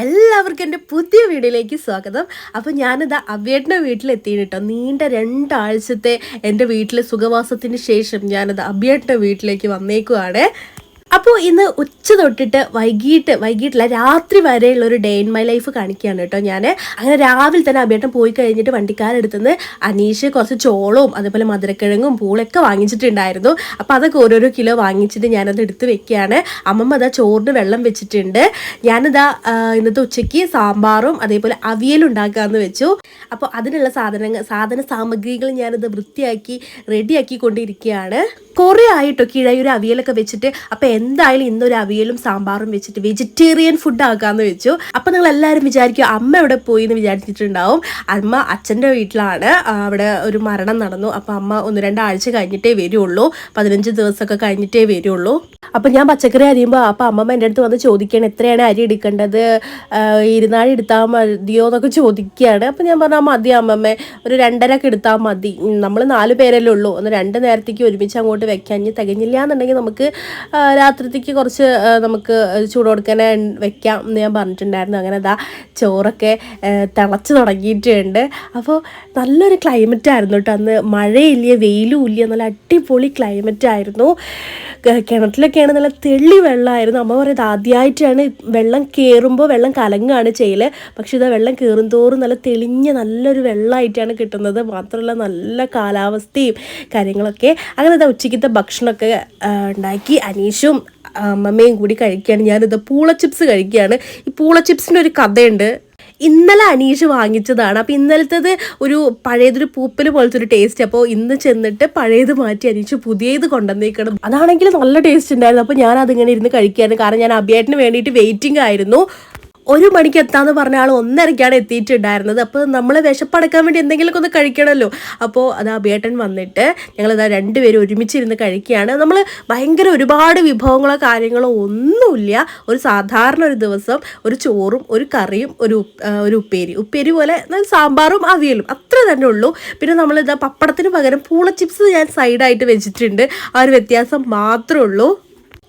എല്ലാവർക്കും എന്റെ പുതിയ വീഡിയോയിലേക്ക് സ്വാഗതം. അപ്പോൾ ഞാനിതാ അബിയേട്ടന്റെ വീട്ടിലെത്തിയിട്ട് കേട്ടോ നീണ്ട രണ്ടാഴ്ചത്തെ എന്റെ വീട്ടിലെ സുഖവാസത്തിന് ശേഷം ഞാനിത് അബിയേട്ടന്റെ വീട്ടിലേക്ക് വന്നേക്കുവാണ്. അപ്പോൾ ഇന്ന് ഉച്ച തൊട്ടിട്ട് വൈകിട്ട് വൈകിട്ടില്ല രാത്രി വരെയുള്ള ഒരു ഡേ ഇൻ മൈ ലൈഫ് കാണിക്കുകയാണ് കേട്ടോ ഞാൻ അങ്ങനെ രാവിലെ തന്നെ അബിയേട്ടൻ പോയി കഴിഞ്ഞിട്ട് വണ്ടിക്കാരെടുത്തുനിന്ന് അനീഷ് കുറച്ച് ചോളവും അതുപോലെ മധുരക്കിഴങ്ങും പൂളൊക്കെ വാങ്ങിച്ചിട്ടുണ്ടായിരുന്നു. അപ്പോൾ അതൊക്കെ ഓരോരോ കിലോ വാങ്ങിച്ചിട്ട് ഞാനത് എടുത്ത് വെക്കുകയാണ്. അമ്മമ്മ അതാ ചോറിന് വെള്ളം വെച്ചിട്ടുണ്ട്. ഞാനിതാ ഇന്നത്തെ ഉച്ചയ്ക്ക് സാമ്പാറും അതേപോലെ അവിയലും ഉണ്ടാക്കാമെന്ന് വെച്ചു. അപ്പോൾ അതിനുള്ള സാധനങ്ങൾ സാധന സാമഗ്രികൾ ഞാനിത് വൃത്തിയാക്കി റെഡിയാക്കി കൊണ്ടിരിക്കുകയാണ്. കുറേ ആയിട്ടോ കിഴയൊരു അവിയലൊക്കെ വെച്ചിട്ട് അപ്പോൾ എന്തായാലും ഇന്നൊരു അവിയലും സാമ്പാറും വെച്ചിട്ട് വെജിറ്റേറിയൻ ഫുഡ് ആക്കാമെന്ന് വെച്ചു. അപ്പോൾ നിങ്ങൾ എല്ലാവരും വിചാരിക്കും അമ്മ എവിടെ പോയി എന്ന് വിചാരിച്ചിട്ടുണ്ടാവും. അമ്മ അച്ഛന്റെ വീട്ടിലാണ്. അവിടെ ഒരു മരണം നടന്നു. അപ്പോൾ അമ്മ ഒന്ന് രണ്ടാഴ്ച കഴിഞ്ഞിട്ടേ വരുള്ളൂ. പതിനഞ്ച് ദിവസമൊക്കെ കഴിഞ്ഞിട്ടേ വരുള്ളൂ. അപ്പോൾ ഞാൻ പച്ചക്കറി അരിയുമ്പോൾ അപ്പോൾ അമ്മമ്മ എന്റെ അടുത്ത് വന്ന് ചോദിക്കുകയാണ് എത്രയാണ് അരി എടുക്കേണ്ടത്? ഇരുന്നാഴി എടുത്താൽ മതിയോ? എന്നൊക്കെ ചോദിക്കുകയാണ്. അപ്പോൾ ഞാൻ പറഞ്ഞാൽ മതി അമ്മമ്മ. ഒരു രണ്ടരക്ക് എടുത്താൽ മതി. നമ്മൾ നാല് പേരല്ലേ ഉള്ളൂ. ഒന്ന് രണ്ട് നേരത്തേക്ക് ഒരുമിച്ച് അങ്ങോട്ട് വെക്കാൻ ഇനി തികഞ്ഞില്ല എന്നുണ്ടെങ്കിൽ നമുക്ക് രാത്രിത്തേക്ക് കുറച്ച് നമുക്ക് ചൂട് കൊടുക്കാനെ വെക്കാം എന്ന് ഞാൻ പറഞ്ഞിട്ടുണ്ടായിരുന്നു. അങ്ങനെ അതാ ചോറൊക്കെ തിളച്ച് തുടങ്ങിയിട്ടുണ്ട്. അപ്പോൾ നല്ലൊരു ക്ലൈമറ്റ് ആയിരുന്നു കേട്ടോ അന്ന്. മഴയില്ല വെയിലും ഇല്ല നല്ല അടിപൊളി ക്ലൈമറ്റ് ആയിരുന്നു. കിണറ്റിലൊക്കെയാണ് നല്ല തെള്ളി വെള്ളമായിരുന്നു. അമ്മ പറയുന്നത് ആദ്യമായിട്ടാണ് വെള്ളം കയറുമ്പോൾ വെള്ളം കലങ്ങാണ് ചെയ്യൽ. പക്ഷെ ഇതാ വെള്ളം കയറും തോറും നല്ല തെളിഞ്ഞ നല്ലൊരു വെള്ളമായിട്ടാണ് കിട്ടുന്നത്. മാത്രമല്ല നല്ല കാലാവസ്ഥയും കാര്യങ്ങളൊക്കെ. അങ്ങനെ ഇതാ ഉച്ചയ്ക്കത്തെ ഭക്ഷണമൊക്കെ ഉണ്ടാക്കി അനീഷും അമ്മമ്മയും കൂടി കഴിക്കുകയാണ്. ഞാനിത് പൂള ചിപ്സ് കഴിക്കുകയാണ്. ഈ പൂള ചിപ്സിന്റെ ഒരു കഥയുണ്ട്. ഇന്നലെ അനീഷ് വാങ്ങിച്ചതാണ്. അപ്പോൾ ഇന്നലത്തേത് ഒരു പഴയതൊരു പൂപ്പൽ പോലത്തെ ഒരു ടേസ്റ്റ് അപ്പോൾ ഇന്ന് ചെന്നിട്ട് പഴയത് മാറ്റി അനീഷ് പുതിയത് കൊണ്ടുവന്നേക്കണം. അതാണെങ്കിൽ നല്ല ടേസ്റ്റ് ഉണ്ടായിരുന്നു. അപ്പോൾ ഞാൻ അതിങ്ങനെ ഇരുന്ന് കഴിക്കുകയായിരുന്നു കാരണം ഞാൻ അഭിയായിട്ടിന് വേണ്ടിയിട്ട് വെയിറ്റിംഗ് ആയിരുന്നു. ഒരു മണിക്ക് എത്താന്ന് പറഞ്ഞ ആൾ ഒന്നരയ്ക്കാണ് എത്തിയിട്ടുണ്ടായിരുന്നത്. അപ്പോൾ നമ്മൾ വിശപ്പടക്കാൻ വേണ്ടി എന്തെങ്കിലുമൊക്കെ ഒന്ന് കഴിക്കണമല്ലോ അപ്പോൾ അത് ബേട്ടൻ വന്നിട്ട് ഞങ്ങളിതാ രണ്ടുപേരും ഒരുമിച്ചിരുന്ന് കഴിക്കുകയാണ്. നമ്മൾ ഭയങ്കര ഒരുപാട് വിഭവങ്ങളോ കാര്യങ്ങളോ ഒന്നുമില്ല. ഒരു സാധാരണ ഒരു ദിവസം ഒരു ചോറും ഒരു കറിയും ഒരു ഒരു ഉപ്പേരി. ഉപ്പേരി പോലെ സാമ്പാറും അവിയലും. അത്ര തന്നെ ഉള്ളൂ. പിന്നെ നമ്മളിതാ പപ്പടത്തിന് പകരം പൂള ചിപ്സ് ഞാൻ സൈഡായിട്ട് വെച്ചിട്ടുണ്ട്. ആ ഒരു വ്യത്യാസം മാത്രമേ ഉള്ളൂ.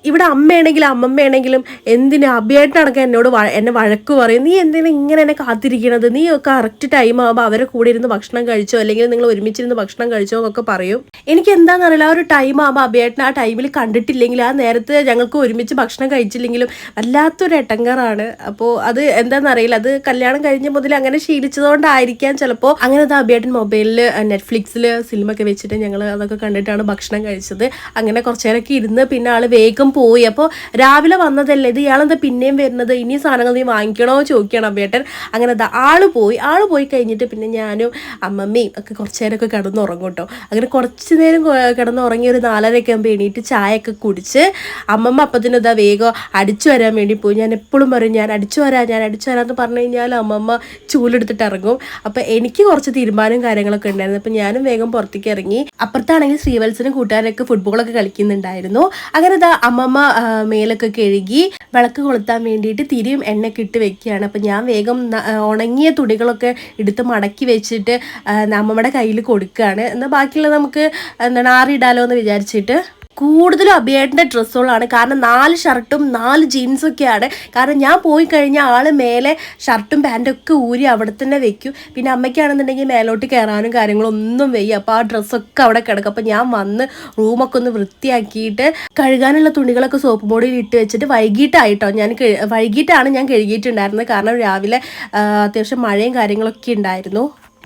ഇവിടെ അമ്മയാണെങ്കിലും അമ്മമ്മയാണെങ്കിലും എന്തിനാ? അഭിയായിട്ടാണൊക്കെ എന്നോട് എന്നെ വഴക്ക് പറയും. നീ എന്തിനാ ഇങ്ങനെ എന്നെ കാത്തിരിക്കണത്? നീ കറക്റ്റ് ടൈം ആകുമ്പോൾ അവരെ കൂടെ ഇരുന്ന് ഭക്ഷണം കഴിച്ചോ? അല്ലെങ്കിൽ നിങ്ങൾ ഒരുമിച്ചിരുന്ന് ഭക്ഷണം കഴിച്ചോ? എന്നൊക്കെ പറയും. എനിക്ക് എന്താണെന്ന് അറിയില്ല. ആ ഒരു ടൈം ആകുമ്പോൾ അഭിയായിട്ട് ആ ടൈമിൽ കണ്ടിട്ടില്ലെങ്കിൽ ആ നേരത്തെ ഞങ്ങൾക്ക് ഒരുമിച്ച് ഭക്ഷണം കഴിച്ചില്ലെങ്കിലും വല്ലാത്തൊരു എട്ടങ്കറാണ് അപ്പോൾ അത് എന്താണെന്ന് അറിയില്ല. അത് കല്യാണം കഴിഞ്ഞ മുതൽ അങ്ങനെ ശീലിച്ചതുകൊണ്ടായിരിക്കാം ചിലപ്പോൾ അങ്ങനെ അത് അഭിയായിട്ട് മൊബൈലിൽ നെറ്റ്ഫ്ലിക്സിൽ സിനിമ ഒക്കെ വെച്ചിട്ട് ഞങ്ങൾ അതൊക്കെ കണ്ടിട്ടാണ് ഭക്ഷണം കഴിച്ചത്. അങ്ങനെ കുറച്ചേരൊക്കെ ഇരുന്ന് പിന്നെ ആൾ വേഗം പോയി. അപ്പോൾ രാവിലെ വന്നതല്ലേ? ഇത് ഇയാളെന്താ പിന്നെയും വരുന്നത്? ഇനി സാധനങ്ങൾ നീ വാങ്ങിക്കണോ ചോദിക്കണം അമ്മേട്ടൻ അങ്ങനെ ആൾ പോയി. ആൾ പോയി കഴിഞ്ഞിട്ട് പിന്നെ ഞാനും അമ്മമ്മയും ഒക്കെ കുറച്ച് നേരമൊക്കെ കിടന്നുറങ്ങും കേട്ടോ അങ്ങനെ കുറച്ച് നേരം കിടന്ന് കിടന്നുറങ്ങി ഒരു നാലരയൊക്കെ ആകുമ്പോൾ എണീറ്റ് ചായയൊക്കെ കുടിച്ച് അമ്മമ്മ അപ്പത്തിന് ഇതാ വേഗം അടിച്ചു വരാൻ വേണ്ടി പോയി. ഞാൻ എപ്പോഴും പറയും ഞാൻ അടിച്ചു വരാം ഞാൻ അടിച്ചു വരാമെന്ന് പറഞ്ഞു കഴിഞ്ഞാൽ അമ്മമ്മ ചൂലെടുത്തിട്ട് ഇറങ്ങും. അപ്പം എനിക്ക് കുറച്ച് തീരുമാനവും കാര്യങ്ങളൊക്കെ ഉണ്ടായിരുന്നു. അപ്പം ഞാനും വേഗം പുറത്തേക്ക് ഇറങ്ങി. അപ്പുറത്താണെങ്കിൽ ശ്രീവത്സനും കൂട്ടുകാരൊക്കെ ഫുട്ബോളൊക്കെ കളിക്കുന്നുണ്ടായിരുന്നു. അങ്ങനെ ഇതാ അമ്മമ്മ മേലൊക്കെ കഴുകി വിളക്ക് കൊളുത്താൻ വേണ്ടിയിട്ട് തിരിയും എണ്ണയൊക്കെ ഇട്ട് വെക്കുകയാണ്. അപ്പം ഞാൻ വേഗം ഉണങ്ങിയ തുടികളൊക്കെ എടുത്ത് മടക്കി വെച്ചിട്ട് അമ്മമ്മയുടെ കയ്യിൽ കൊടുക്കുകയാണ്. എന്നാൽ ബാക്കിയുള്ള നമുക്ക് എന്താണ് ആറിയിടാലോ എന്ന് വിചാരിച്ചിട്ട് കൂടുതലും അഭിയേട്ടന്റെ ഡ്രസ്സുകളാണ്. കാരണം നാല് ഷർട്ടും നാല് ജീൻസും ഒക്കെയാണ് കാരണം ഞാൻ പോയി കഴിഞ്ഞാൽ ആൾ മേലെ ഷർട്ടും പാന്റും ഒക്കെ ഊരി അവിടെ തന്നെ വെക്കും. പിന്നെ അമ്മയ്ക്കാണെന്നുണ്ടെങ്കിൽ മേലോട്ട് കയറാനും കാര്യങ്ങളും ഒന്നും വയ്യ. അപ്പോൾ ആ ഡ്രസ്സൊക്കെ അവിടെ കിടക്കും. അപ്പോൾ ഞാൻ വന്ന് റൂമൊക്കെ ഒന്ന് വൃത്തിയാക്കിയിട്ട് കഴുകാനുള്ള തുണികളൊക്കെ സോപ്പ് ബോഡിയിൽ ഇട്ട് വെച്ചിട്ട് വൈകിട്ടായിട്ടോ ഞാൻ വൈകിട്ടാണ് ഞാൻ കഴുകിയിട്ടുണ്ടായിരുന്നത്. കാരണം രാവിലെ അത്യാവശ്യം മഴയും കാര്യങ്ങളൊക്കെ ഉണ്ടായിരുന്നു.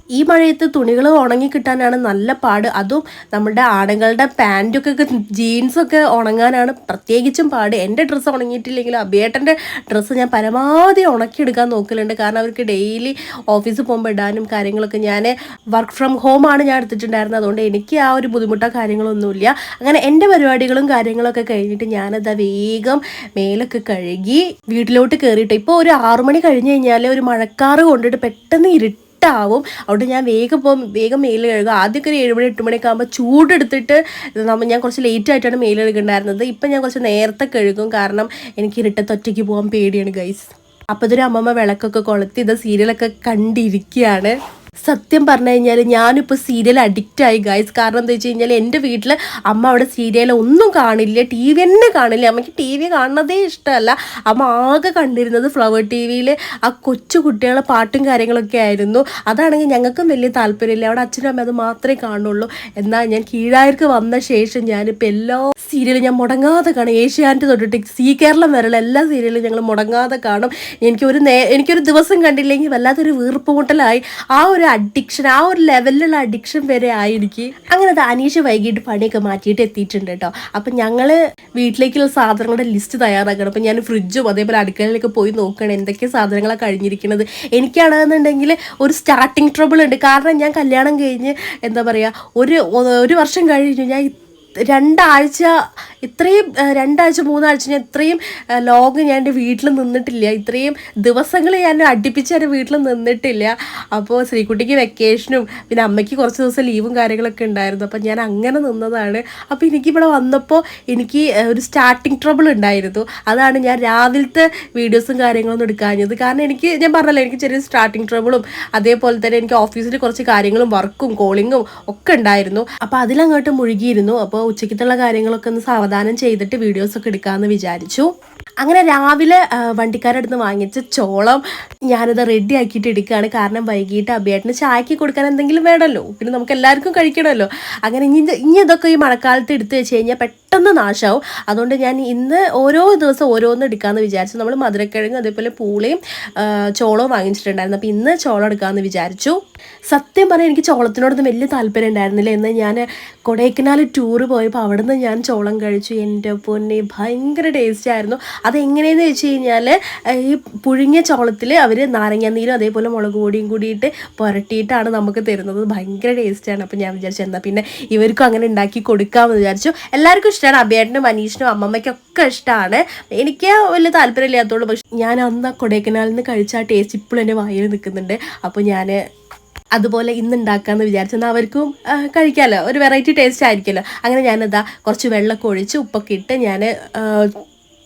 ഈ മഴയത്ത് തുണികൾ ഉണങ്ങി കിട്ടാനാണ് നല്ല പാട്. അതും നമ്മുടെ ആണുങ്ങളുടെ പാന്റൊക്കെ ജീൻസൊക്കെ ഉണങ്ങാനാണ് പ്രത്യേകിച്ചും പാട്. എന്റെ ഡ്രസ്സ് ഉണങ്ങിയിട്ടില്ലെങ്കിൽ അബിയേട്ടന്റെ ഡ്രസ്സ് ഞാൻ പരമാവധി ഉണക്കിയെടുക്കാൻ നോക്കലുണ്ട്. കാരണം അവർക്ക് ഡെയിലി ഓഫീസിൽ പോകുമ്പോൾ ഇടാനും കാര്യങ്ങളൊക്കെ ഞാൻ വർക്ക് ഫ്രം ഹോം ആണ് ഞാൻ എടുത്തിട്ടുണ്ടായിരുന്നത്. അതുകൊണ്ട് എനിക്ക് ആ ഒരു ബുദ്ധിമുട്ടോ കാര്യങ്ങളൊന്നുമില്ല. അങ്ങനെ എന്റെ പരിപാടികളും കാര്യങ്ങളൊക്കെ കഴിഞ്ഞിട്ട് ഞാനത് വേഗം മേലൊക്കെ കഴുകി വീട്ടിലോട്ട് കയറിയിട്ട് ഇപ്പോൾ ഒരു ആറുമണി കഴിഞ്ഞ് കഴിഞ്ഞാൽ ഒരു മഴക്കാറ് കൊണ്ടിട്ട് പെട്ടെന്ന് ഇരുട്ട് ആവും. അതുകൊണ്ട് ഞാൻ വേഗം പോകും വേഗം മെയിൽ കഴുകുക ആദ്യമൊക്കെ ഒരു ഏഴ് മണി എട്ട് മണിയൊക്കെ ആകുമ്പോൾ ചൂടെടുത്തിട്ട് നമ്മൾ ഞാൻ കുറച്ച് ലേറ്റ് ആയിട്ടാണ് മെയിൽ കഴുകുന്നുണ്ടായിരുന്നത് ഇപ്പം ഞാൻ കുറച്ച് നേരത്തെ കഴുകും. കാരണം എനിക്ക് ഇരുട്ടത്ത് ഒറ്റയ്ക്ക് പോകാൻ പേടിയാണ് ഗൈസ് അപ്പോൾ ഇതൊരു അമ്മമ്മ വിളക്കൊക്കെ കൊളുത്തി ഇത് സീരിയലൊക്കെ കണ്ടിരിക്കുകയാണ് സത്യം പറഞ്ഞു കഴിഞ്ഞാൽ ഞാനിപ്പോൾ സീരിയൽ അഡിക്റ്റ് ആയി ഗൈസ് കാരണം എന്താ വെച്ച് കഴിഞ്ഞാൽ എന്റെ വീട്ടിൽ അമ്മ അവിടെ സീരിയൽ ഒന്നും കാണില്ല ടി വി തന്നെ കാണില്ല. അമ്മയ്ക്ക് ടി വി കാണുന്നതേ ഇഷ്ടമല്ല. അമ്മ ആകെ കണ്ടിരുന്നത് ഫ്ലവർ ടി വിയിൽ ആ കൊച്ചു കുട്ടികളെ പാട്ടും കാര്യങ്ങളൊക്കെ ആയിരുന്നു. അതാണെങ്കിൽ ഞങ്ങൾക്കും വലിയ താല്പര്യമില്ല. അവിടെ അച്ഛനും അമ്മ അത് മാത്രമേ കാണുള്ളൂ. എന്നാൽ ഞാൻ കീഴായർക്ക് വന്ന ശേഷം ഞാനിപ്പോൾ എല്ലാ സീരിയലും ഞാൻ മുടങ്ങാതെ കാണും. ഏഷ്യാനെറ്റ് തൊട്ടിട്ട് സി കേരളം വരെയുള്ള എല്ലാ സീരിയലും ഞങ്ങൾ മുടങ്ങാതെ കാണും. എനിക്കൊരു നേ എനിക്കൊരു ദിവസം കണ്ടില്ലെങ്കിൽ വല്ലാത്തൊരു വീർപ്പ് മുട്ടലായി. ആ ഒരു അഡിക്ഷൻ ആ ഒരു ലെവലിലുള്ള അഡിക്ഷൻ വരെ ആയി അങ്ങനെ അനീഷ് വൈകിട്ട് പണിയൊക്കെ മാറ്റിയിട്ട് എത്തിയിട്ടുണ്ട് കേട്ടോ. അപ്പം ഞങ്ങൾ വീട്ടിലേക്കുള്ള സാധനങ്ങളുടെ ലിസ്റ്റ് തയ്യാറാക്കണം. അപ്പം ഞാൻ ഫ്രിഡ്ജും അതേപോലെ അടുക്കളയിലൊക്കെ പോയി നോക്കണം എന്തൊക്കെ സാധനങ്ങളാണ് കഴിഞ്ഞിരിക്കുന്നത്. എനിക്കാണെന്നുണ്ടെങ്കിൽ ഒരു സ്റ്റാർട്ടിങ് ട്രബിൾ ഉണ്ട്. കാരണം ഞാൻ കല്യാണം കഴിഞ്ഞ് എന്താ പറയുക ഒരു ഒരു വർഷം കഴിഞ്ഞു. ഞാൻ രണ്ടാഴ്ച ഇത്രയും രണ്ടാഴ്ച മൂന്നാഴ്ച ഞാൻ ഇത്രയും ലോങ് ഞാൻ എന്റെ വീട്ടിൽ നിന്നിട്ടില്ല. ഇത്രയും ദിവസങ്ങൾ ഞാൻ അടുപ്പിച്ച് എന്റെ വീട്ടിൽ നിന്നിട്ടില്ല. അപ്പോൾ ശ്രീകുട്ടിക്ക് വെക്കേഷനും പിന്നെ അമ്മയ്ക്ക് കുറച്ച് ദിവസം ലീവും കാര്യങ്ങളൊക്കെ ഉണ്ടായിരുന്നു. അപ്പോൾ ഞാൻ അങ്ങനെ നിന്നതാണ്. അപ്പോൾ എനിക്ക് ഇവിടെ വന്നപ്പോൾ എനിക്ക് ഒരു സ്റ്റാർട്ടിങ് ട്രബിൾ ഉണ്ടായിരുന്നു. അതാണ് ഞാൻ രാവിലത്തെ വീഡിയോസും കാര്യങ്ങളൊന്നും എടുക്കാഞ്ഞത്. കാരണം എനിക്ക് ഞാൻ പറഞ്ഞല്ലോ എനിക്ക് ചെറിയ സ്റ്റാർട്ടിങ് ട്രബിളും അതേപോലെ തന്നെ എനിക്ക് ഓഫീസിൽ കുറച്ച് കാര്യങ്ങളും വർക്കും കോളിങ്ങും ഒക്കെ ഉണ്ടായിരുന്നു. അപ്പോൾ അതിലങ്ങോട്ട് മുഴുകിയിരുന്നു. അപ്പോൾ ഉച്ചയ്ക്കത്തുള്ള കാര്യങ്ങളൊക്കെ ഒന്ന് സാവധാനം ചെയ്തിട്ട് വീഡിയോസ് ഒക്കെ എടുക്കാമെന്ന് വിചാരിച്ചു. അങ്ങനെ രാവിലെ ആ, വണ്ടിക്കാരുടെ അടുത്ത് വാങ്ങിച്ച ചോളം ഞാനത് റെഡി ആക്കിയിട്ട് എടുക്കുകയാണ്. കാരണം വൈകിട്ട് അഭിയേട്ടന് ചായക്ക് കൊടുക്കാൻ എന്തെങ്കിലും വേണമല്ലോ. പിന്നെ നമുക്ക് എല്ലാവർക്കും കഴിക്കണമല്ലോ. അങ്ങനെ ഇനി ഇനി ഇതൊക്കെ ഈ മഴക്കാലത്ത് എടുത്തു വെച്ച് കഴിഞ്ഞാൽ പെട്ടെന്ന് നാശമാവും അതുകൊണ്ട് ഞാൻ ഇന്ന് ഓരോ ദിവസം ഓരോന്ന് എടുക്കാമെന്ന് വിചാരിച്ചു. നമ്മൾ മധുരക്കിഴങ്ങ് അതേപോലെ പൂളയും ചോളവും വാങ്ങിച്ചിട്ടുണ്ടായിരുന്നു. അപ്പോൾ ഇന്ന് ചോളം എടുക്കാമെന്ന് വിചാരിച്ചു. സത്യം പറഞ്ഞാൽ എനിക്ക് ചോളത്തിനോടൊന്നും വലിയ താല്പര്യം ഉണ്ടായിരുന്നില്ല. എന്ന് ഞാൻ കൊടൈക്കനാൽ ടൂർ പോയപ്പോൾ അവിടെ നിന്ന് ഞാൻ ചോളം കഴിച്ചു. എന്റെ പൊന്നെ ഭയങ്കര ടേസ്റ്റ് ആയിരുന്നു. അതെങ്ങനെയെന്ന് വെച്ച് കഴിഞ്ഞാൽ ഈ പുഴുങ്ങിയ ചോളത്തിൽ അവർ നാരങ്ങാനീരും അതേപോലെ മുളക് പൊടിയും കൂടിയിട്ട് പുരട്ടിയിട്ടാണ് നമുക്ക് തരുന്നത്. ഭയങ്കര ടേസ്റ്റാണ് അപ്പോൾ ഞാൻ വിചാരിച്ചു എന്നാൽ പിന്നെ ഇവർക്കും അങ്ങനെ ഉണ്ടാക്കി കൊടുക്കാമെന്ന് വിചാരിച്ചു. എല്ലാവർക്കും ഇഷ്ടമാണ് അഭിയേട്ടനും മനീഷിനും അമ്മമ്മയ്ക്കൊക്കെ ഇഷ്ടമാണ്. എനിക്ക് വലിയ താല്പര്യമില്ലാത്തതുള്ളൂ പക്ഷെ ഞാൻ അന്ന് കൊടൈക്കനാലിൽ നിന്ന് കഴിച്ച ആ ടേസ്റ്റ് ഇപ്പോഴും എന്റെ വായിൽ നിൽക്കുന്നുണ്ട്. അപ്പോൾ ഞാൻ അതുപോലെ ഇന്ന് ഉണ്ടാക്കാമെന്ന് വിചാരിച്ചെന്നാൽ അവർക്കും കഴിക്കാമല്ലോ. ഒരു വെറൈറ്റി ടേസ്റ്റ് ആയിരിക്കുമല്ലോ. അങ്ങനെ ഞാനെന്താ കുറച്ച് വെള്ളമൊക്കെ ഒഴിച്ച് ഉപ്പൊക്കെ ഇട്ട് ഞാൻ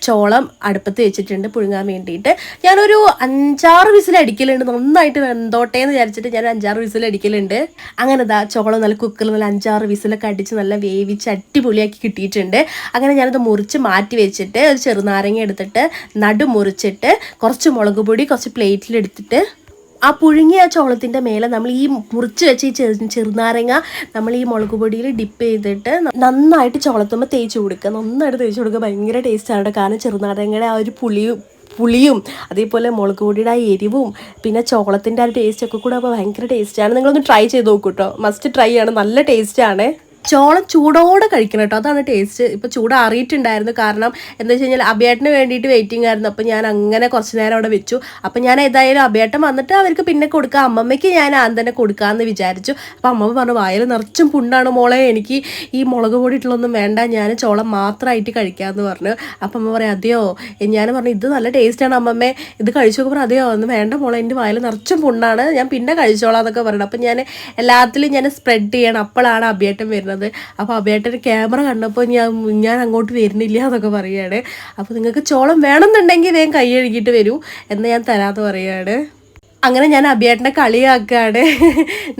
ചോളം അടുപ്പത്ത് വെച്ചിട്ടുണ്ട് പുഴുങ്ങാൻ വേണ്ടിയിട്ട്. ഞാനൊരു അഞ്ചാറ് വിസിൽ അടിക്കലുണ്ട്. നന്നായിട്ട് വെന്തോട്ടെ എന്ന് വിചാരിച്ചിട്ട് ഞാൻ അഞ്ചാറ് വിസിൽ അടിക്കലുണ്ട്. അങ്ങനെ ഇതാ ചോളം നല്ല കുക്കറിൽ നല്ല അഞ്ചാറ് വിസിലൊക്കെ അടിച്ച് നല്ല വേവിച്ച് അടിപൊളിയാക്കി കിട്ടിയിട്ടുണ്ട്. അങ്ങനെ ഞാനത് മുറിച്ച് മാറ്റി വെച്ചിട്ട് ഒരു ചെറുനാരങ്ങ എടുത്തിട്ട് നടു മുറിച്ചിട്ട് കുറച്ച് മുളക് പൊടി കുറച്ച് പ്ലേറ്റിലെടുത്തിട്ട് ആ പുഴുങ്ങിയ ചോളത്തിന്റെ മേലെ നമ്മൾ ഈ മുറിച്ച് വെച്ച് ഈ ചെറു ചെറുനാരങ്ങ നമ്മൾ ഈ മുളക് പൊടിയിൽ ഡിപ്പ് ചെയ്തിട്ട് നന്നായിട്ട് ചോളത്തുമ്പോൾ തേച്ച് കൊടുക്കുക. നന്നായിട്ട് തേച്ച് കൊടുക്കുക. ഭയങ്കര ടേസ്റ്റാണ് കേട്ടോ കാരണം ചെറുനാരങ്ങയുടെ ആ ഒരു പുളിയും പുളിയും അതേപോലെ മുളക് പൊടിയുടെ ആ എരിവും പിന്നെ ചോളത്തിന്റെ ആ ഒരു ടേസ്റ്റ് ഒക്കെ കൂടെ അപ്പോൾ ഭയങ്കര ടേസ്റ്റാണ് നിങ്ങളൊന്ന് ട്രൈ ചെയ്ത് നോക്കൂ കേട്ടോ മസ്റ്റ് ട്രൈ ആണ്. നല്ല ടേസ്റ്റാണ് ചോളം ചൂടോടെ കഴിക്കണം കേട്ടോ. അതാണ് ടേസ്റ്റ് ഇപ്പോൾ ചൂടാറിയിട്ടുണ്ടായിരുന്നു കാരണം എന്താ വെച്ച് കഴിഞ്ഞാൽ അബിയേട്ടന് വേണ്ടിയിട്ട് വെയിറ്റിംഗ് ആയിരുന്നു. അപ്പോൾ ഞാൻ അങ്ങനെ കുറച്ച് നേരം അവിടെ വെച്ചു. അപ്പോൾ ഞാൻ ഏതായാലും അബിയേട്ടൻ വന്നിട്ട് അവർക്ക് പിന്നെ കൊടുക്കുക അമ്മമ്മയ്ക്ക് ഞാൻ ആദ്യം തന്നെ കൊടുക്കാമെന്ന് വിചാരിച്ചു. അപ്പോൾ അമ്മമ്മ പറഞ്ഞു വായിൽ നിറച്ചും പുണ്ണാണ് മോളെ. എനിക്ക് ഈ മുളക് പൊടിയിട്ടുള്ളൊന്നും വേണ്ട. ഞാൻ ചോളം മാത്രമായിട്ട് കഴിക്കാമെന്ന് പറഞ്ഞു. അപ്പം അമ്മ പറയാം അതെയോ? ഞാൻ പറഞ്ഞു ഇത് നല്ല ടേസ്റ്റാണ് അമ്മമ്മേ. ഇത് കഴിച്ചു നോക്കുമ്പോൾ അതെയോ? ഒന്ന് വേണ്ട മോളെ. എന്റെ വായിൽ നിറച്ചും പുണ്ണാണ്. ഞാൻ പിന്നെ കഴിച്ചോളാം എന്നൊക്കെ പറഞ്ഞു. അപ്പം ഞാൻ എല്ലാത്തിലും ഞാൻ സ്പ്രെഡ് ചെയ്യണം. അപ്പോഴാണ് അഭിയേട്ടൻ വരുന്നത്. അപ്പോൾ അഭിയേട്ടൻ ക്യാമറ കണ്ടപ്പോൾ ഞാൻ ഞാൻ അങ്ങോട്ട് വരുന്നില്ല എന്നൊക്കെ പറയുകയാണ് അപ്പോൾ നിങ്ങൾക്ക് ചോളം വേണമെന്നുണ്ടെങ്കിൽ വേഗം കൈ കഴുകിയിട്ട് വരൂ എന്ന് ഞാൻ തരാമെന്ന് പറയുകയാണ് അങ്ങനെ ഞാൻ അഭിയേട്ടനെ കളിയാക്കുകയാണ്.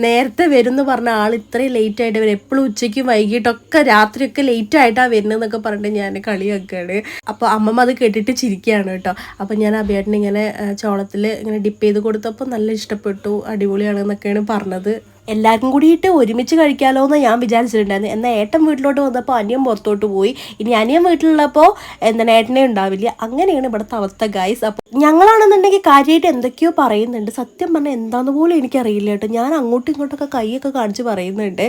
നേരത്തെ വരും എന്ന് പറഞ്ഞ ആൾ ഇത്രയും ലേറ്റ് ആയിട്ട് വരും. എപ്പോഴും ഉച്ചയ്ക്കും വൈകിട്ടൊക്കെ രാത്രിയൊക്കെ ലേറ്റ് ആയിട്ടാണ് വരുന്നതെന്നൊക്കെ പറഞ്ഞിട്ട് ഞാൻ കളിയാക്കുകയാണ്. അപ്പോൾ അമ്മമ്മ അത് കേട്ടിട്ട് ചിരിക്കുകയാണ് കേട്ടോ. അപ്പോൾ ഞാൻ അഭിയേട്ടനെ ഇങ്ങനെ ചോളത്തിൽ ഇങ്ങനെ ഡിപ്പ് ചെയ്ത് കൊടുത്തപ്പോൾ നല്ല ഇഷ്ടപ്പെട്ടു. അടിപൊളിയാണെന്നൊക്കെയാണ് പറഞ്ഞത്. എല്ലാവർക്കും കൂടിയിട്ട് ഒരുമിച്ച് കഴിക്കാമല്ലോ എന്ന് ഞാൻ വിചാരിച്ചിട്ടുണ്ടായിരുന്നു. എന്നാൽ ഏട്ടൻ വീട്ടിലോട്ട് വന്നപ്പോൾ അനിയൻ പുറത്തോട്ട് പോയി. ഇനി അനിയൻ വീട്ടിലുള്ളപ്പോൾ എന്താണ് ഏട്ടനെ ഉണ്ടാവില്ല. അങ്ങനെയാണ് ഇവിടുത്തെ അവസ്ഥ ഗൈസ് അപ്പോൾ ഞങ്ങളാണെന്നുണ്ടെങ്കിൽ കാര്യമായിട്ട് എന്തൊക്കെയോ പറയുന്നുണ്ട്. സത്യം പറഞ്ഞാൽ എന്താണെന്ന് പോലും എനിക്കറിയില്ല കേട്ടോ. ഞാൻ അങ്ങോട്ടും ഇങ്ങോട്ടൊക്കെ കൈയൊക്കെ കാണിച്ച് പറയുന്നുണ്ട്.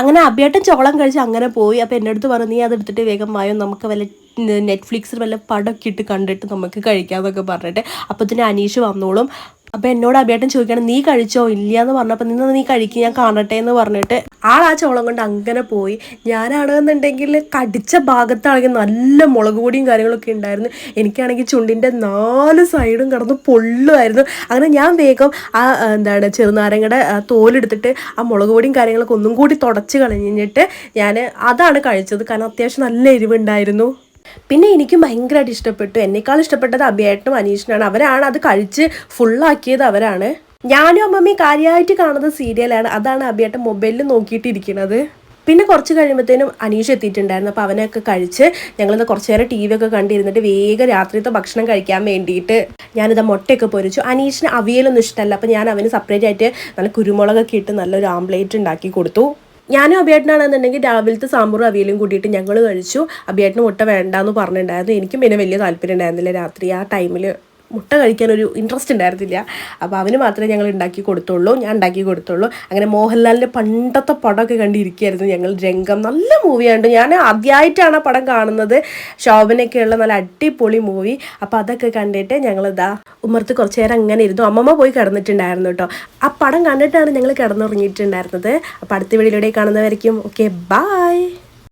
അങ്ങനെ അഭിയേട്ടൻ ചോളം കഴിച്ച് അങ്ങനെ പോയി. അപ്പോൾ എന്റെ അടുത്ത് പറഞ്ഞു നീ അതെടുത്തിട്ട് വേഗം വായോ? നമുക്ക് വല്ല നെറ്റ്ഫ്ലിക്സിൽ വല്ല പടമൊക്കെ ഇട്ട് കണ്ടിട്ട് നമുക്ക് കഴിക്കാമെന്നൊക്കെ പറഞ്ഞിട്ട്. അപ്പോൾ തന്നെ അനീഷ് വന്നോളും. അപ്പോൾ എന്നോട് അഭിയേട്ടൻ ചോദിക്കണം നീ കഴിച്ചോ? ഇല്ല എന്ന് പറഞ്ഞപ്പോൾ നിന്ന് നീ കഴിക്കും ഞാൻ കാണട്ടെ എന്ന് പറഞ്ഞിട്ട്. ആൾ ആ ചോളം കൊണ്ട് അങ്ങനെ പോയി. ഞാനാണെന്നുണ്ടെങ്കിൽ കടിച്ച ഭാഗത്താണെങ്കിൽ നല്ല മുളക് പൊടിയും കാര്യങ്ങളൊക്കെ ഉണ്ടായിരുന്നു. എനിക്കാണെങ്കിൽ ചുണ്ടിന്റെ നാല് സൈഡും കടന്ന് പൊള്ളുമായിരുന്നു. അങ്ങനെ ഞാൻ വേഗം ആ എന്താണ് ചെറുനാരങ്ങയുടെ തോലെടുത്തിട്ട് ആ മുളക് പൊടിയും കാര്യങ്ങളൊക്കെ ഒന്നും കൂടി തുടച്ച് കളഞ്ഞിട്ട് ഞാൻ അതാണ് കഴിച്ചത്. കാരണം അത്യാവശ്യം നല്ല എരിവുണ്ടായിരുന്നു. പിന്നെ എനിക്ക് ഭയങ്കരമായിട്ട് ഇഷ്ടപ്പെട്ടു. എന്നേക്കാൾ ഇഷ്ടപ്പെട്ടത് അഭിയായിട്ടും അനീഷിനാണ്. അവരാണ് അത് കഴിച്ച് ഫുള്ളാക്കിയത് അവരാണ്. ഞാനും അമ്മമ്മയും കാര്യമായിട്ട് കാണുന്ന സീരിയലാണ്. അതാണ് അഭിയായിട്ട് മൊബൈലിൽ നോക്കിയിട്ടിരിക്കുന്നത്. പിന്നെ കുറച്ച് കഴിയുമ്പോഴത്തേനും അനീഷ് എത്തിയിട്ടുണ്ടായിരുന്നു. അപ്പോൾ അവനൊക്കെ കഴിച്ച് ഞങ്ങളിത് കുറച്ച് നേരം ടി വി ഒക്കെ കണ്ടിരുന്നിട്ട് വേഗം രാത്രിയത്തെ ഭക്ഷണം കഴിക്കാൻ വേണ്ടിയിട്ട് ഞാനിത് മുട്ടയൊക്കെ പൊരിച്ചു. അനീഷിന് അവിയലൊന്നും ഇഷ്ടമല്ല. അപ്പോൾ ഞാൻ അവന് സെപ്പറേറ്റ് ആയിട്ട് നല്ല കുരുമുളകൊക്കെ ഇട്ട് നല്ലൊരു ആംപ്ലേറ്റ് ഉണ്ടാക്കി കൊടുത്തു. ഞാനും അഭിയേട്ടനാണെന്നുണ്ടെങ്കിൽ രാവിലത്തെ സാമ്പാറും അവിയലും കൂട്ടിയിട്ട് ഞങ്ങൾ കഴിച്ചു. അഭിയേട്ടന് മുട്ട വേണ്ടാന്ന് പറഞ്ഞിട്ടുണ്ടായിരുന്നു. എനിക്കും പിന്നെ വലിയ താല്പര്യം ഉണ്ടായിരുന്നില്ല രാത്രി ആ ടൈമിൽ മുട്ട കഴിക്കാൻ ഒരു ഇൻട്രസ്റ്റ് ഉണ്ടായിരുന്നില്ല. അപ്പോൾ അവന് മാത്രമേ ഞങ്ങൾ ഉണ്ടാക്കി കൊടുത്തുള്ളൂ ഞാൻ ഉണ്ടാക്കി കൊടുത്തുള്ളൂ. അങ്ങനെ മോഹൻലാലിന്റെ പണ്ടത്തെ പടമൊക്കെ കണ്ടിരിക്കുകയായിരുന്നു ഞങ്ങൾ രംഗം. നല്ല മൂവിയാണ് ഞാൻ ആദ്യമായിട്ടാണ് ആ പടം കാണുന്നത്. ശോഭനയൊക്കെയുള്ള നല്ല അടിപൊളി മൂവി അപ്പോൾ അതൊക്കെ കണ്ടിട്ട് ഞങ്ങളിതാ ഉമ്മർത്ത് കുറച്ച് നേരം അങ്ങനെ ഇരുന്നു. അമ്മമ്മ പോയി കിടന്നിട്ടുണ്ടായിരുന്നു കേട്ടോ. ആ പടം കണ്ടിട്ടാണ് ഞങ്ങൾ കിടന്നുറങ്ങിയിട്ടുണ്ടായിരുന്നത്. അപ്പോൾ അടുത്ത വീഡിയോയിലൂടെ കാണുന്നവരേക്കും ഓക്കെ ബായ്